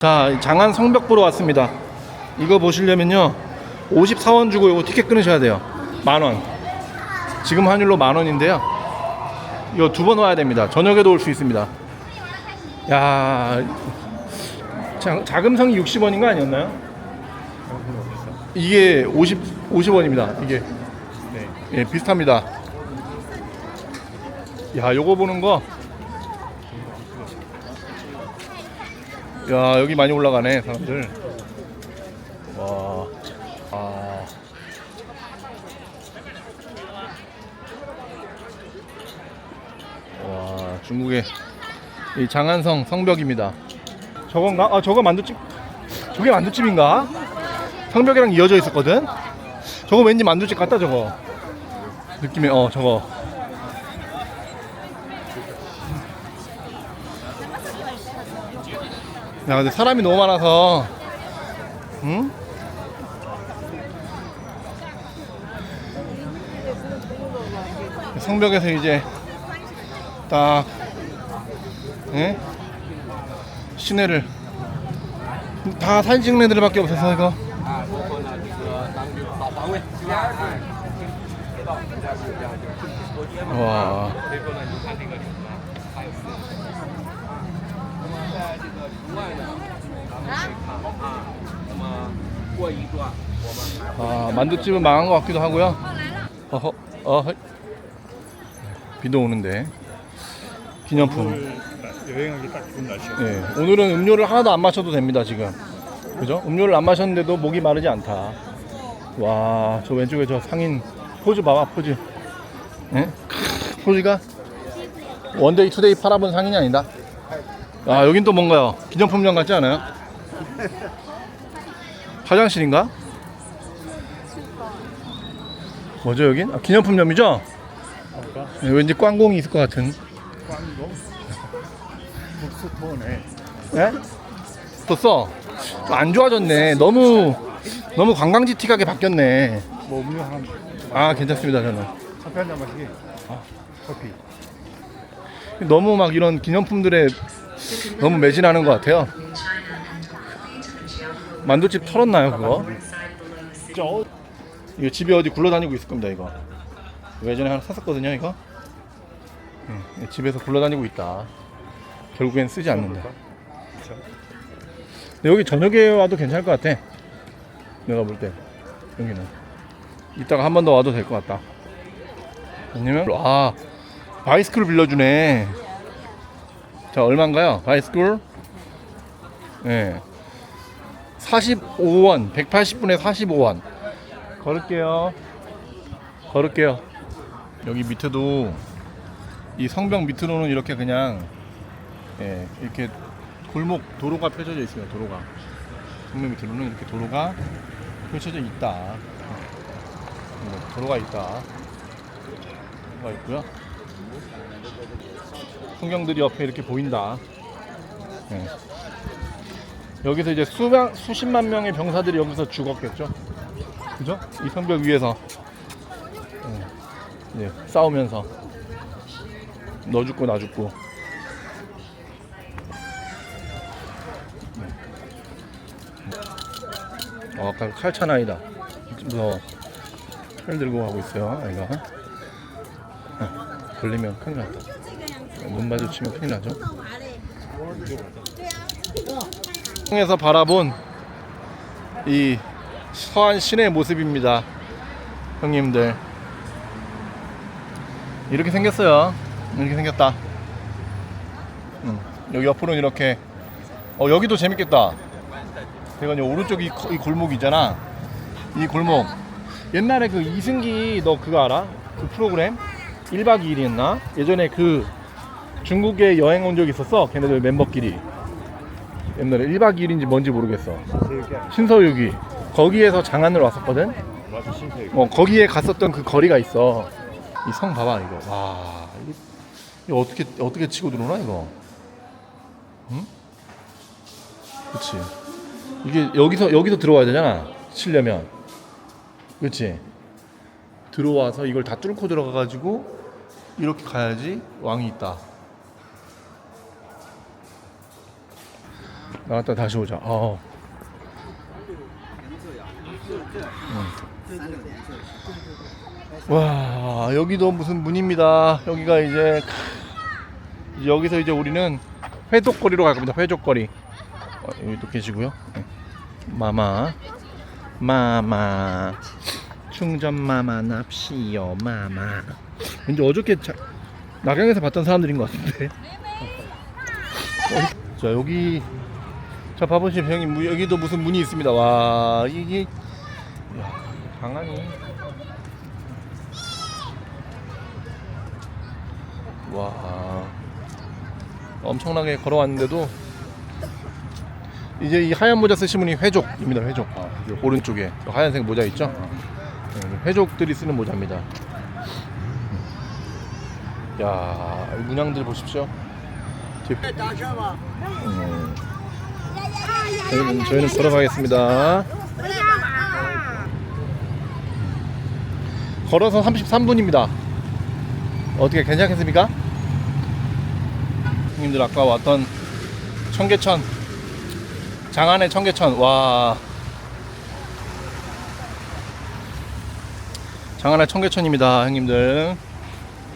자, 장안 성벽 보러 왔습니다. 이거 보시려면요. 54원 주고 이거 티켓 끊으셔야 돼요. 만 원. 지금 환율로 만 원인데요. 이거 두 번 와야 됩니다. 저녁에도 올 수 있습니다. 야, 자, 자금성이 60원인 거 아니었나요? 이게 50 50원입니다. 이게 네. 예, 비슷합니다. 야, 요거 보는 거. 야, 여기 많이 올라가네, 사람들. 와. 아. 와, 중국의 이 장안성 성벽입니다. 저건가? 아, 저거 만두집. 저게 만두집인가? 성벽이랑 이어져 있었거든. 저거 왠지 만두집 같다, 저거. 느낌이 어, 저거. 야, 근데 사람이 너무 많아서, 응? 성벽에서 이제 딱, 예? 시내를 다 사진 찍는 애들밖에 없어서 이거. 와. 아, 만두집은 망한 것 같기도 하고요. 어허, 어허. 비도 오는데. 기념품. 여행하기 딱 좋은 날씨야. 예, 오늘은 음료를 하나도 안 마셔도 됩니다, 지금. 그죠? 음료를 안 마셨는데도 목이 마르지 않다. 와, 저 왼쪽에 저 상인 포즈 봐봐, 포즈. 예? 크, 포즈가 원데이, 투데이 팔아본 상인이 아니다. 아, 여긴 또 뭔가요? 기념품점 같지 않아요? 화장실인가? 뭐죠, 여긴? 아, 기념품점이죠? 예, 왠지 꽝공이 있을 것 같은. 광고 북스토어네. 예? 또 써? 안 좋아졌네. 너무 너무 관광지 티하게 바뀌었네. 뭐 음료 하나 아 괜찮습니다 저는. 커피 한 잔 마시기. 아, 커피. 너무 막 이런 기념품들에 너무 매진하는 것 같아요. 만두집 털었나요 그거? 저 이거 집에 어디 굴러다니고 있을 겁니다 이거. 예전에 하나 샀었거든요 이거. 예, 집에서 굴러다니고 있다. 결국엔 쓰지 않는다. 근데 여기 저녁에 와도 괜찮을 것 같아. 내가 볼 때. 여기는. 이따가 한 번 더 와도 될 것 같다. 아니면, 아, 바이스크를 빌려주네. 자, 얼마인가요? 바이스쿨? 예. 45원. 180분에 45원. 걸을게요. 걸을게요. 여기 밑에도 이 성벽 밑으로는 이렇게 그냥 예, 이렇게 골목 도로가 펼쳐져 있어요. 도로가 정면 밑으로는 이렇게 도로가 펼쳐져 있다. 어, 도로가 있다. 도로가 있고요. 풍경들이 옆에 이렇게 보인다. 예. 여기서 이제 수만 수십만 명의 병사들이 여기서 죽었겠죠. 그죠? 이 성벽 위에서 예, 이제 싸우면서 너 죽고 나 죽고 어, 아까 칼찬 아이다. 무서워. 칼 들고 가고 있어요, 아이가. 어, 걸리면 큰일 났다. 눈 마주치면 큰일 나죠. 에서 바라본 이 서안 시내 모습입니다. 형님들. 이렇게 생겼어요. 이렇게 생겼다. 음, 여기 옆으로는 이렇게. 어, 여기도 재밌겠다. 대건이 오른쪽 이, 거- 이 골목이잖아. 이 골목. 옛날에 그 이승기 너 그거 알아? 그 프로그램 1박 2일이었나? 예전에 그 중국에 여행 온적 있었어. 걔네들 멤버끼리. 옛날에 1박 2일인지 뭔지 모르겠어. 신서유기. 거기에서 장안으로 왔었거든. 맞아. 어, 거기에 갔었던 그 거리가 있어. 이 성 봐봐 이거. 와, 이거, 이거 어떻게 어떻게 치고 들어오나 이거? 응? 그렇지. 이게 여기서 여기서 들어와야 되잖아. 치려면. 그렇지. 들어와서 이걸 다 뚫고 들어가 가지고 이렇게 가야지 왕이 있다. 나갔다 다시 오자. 어. 음. 와 여기도 무슨 문입니다. 여기가 이제 여기서 이제 우리는 회족거리로 갈 겁니다. 회족거리. 어, 여기 또 계시고요. 네. 마마, 마마, 충전 마마 납시요 마마. 왠지 어저께 자, 낙양에서 봤던 사람들인 것 같은데. 어, 자 여기 자 봐보시면 형님 무- 여기도 무슨 문이 있습니다. 와 이게 야, 강하니. 와 엄청나게 걸어왔는데도 이제 이 하얀 모자 쓰신 분이 회족입니다. 회족. 아. 오른쪽에 저 하얀색 모자 있죠? 네, 회족들이 쓰는 모자입니다. 야, 이 문양들 보십시오. 뒤- 음. 저희는, 저희는 걸어가겠습니다. 걸어서 33분입니다. 어떻게 괜찮겠습니까? 형님들 아까 왔던 청계천 장안의 청계천 와 장안의 청계천입니다 형님들